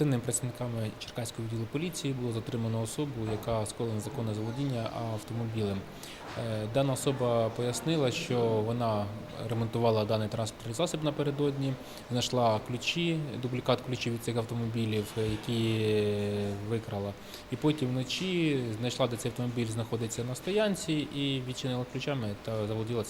Оперативними працівниками Черкаського відділу поліції було затримано особу, яка скоїла незаконне заволодіння автомобілем. Е, Дана особа пояснила, що вона ремонтувала даний транспортний засіб напередодні, знайшла ключі, дублікат ключів від цих автомобілів, е, які викрала. І потім вночі знайшла, де цей автомобіль знаходиться на стоянці, і відчинила ключами та заволоділа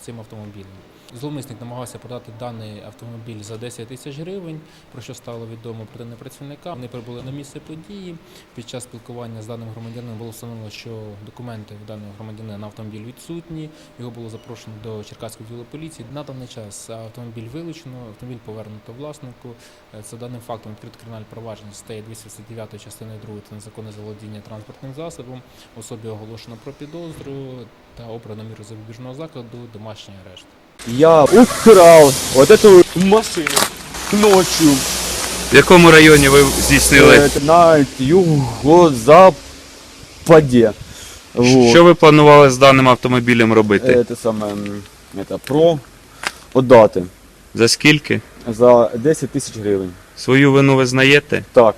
цим, автомобілем. Зловмисник намагався продати даний автомобіль за 10 тисяч гривень, про що стало відомо оперативним працівникам. Вони прибули на місце події. Під час спілкування з даним громадянином було встановлено, що документи в даного громадянина на автомобіль відсутні. Його було запрошено до Черкаського відділу поліції. На даний час автомобіль вилучено, автомобіль повернуто власнику. Е, За даним фактом відкрито кримінальне провадження стає 239 частиною 2 це незаконне заволодіння транспортним засобом. Особі оголошено про підозру та обрано міру запобіжного закладу домашній арешт. Я украл вот эту машину ночью В якому районі ви здійснили? э, на юго-западе. Вот. Що ви планували з даним автомобілем робити? Це саме это про отдати За скільки? за 10 тисяч гривень. Свою вину ви знаєте? Так,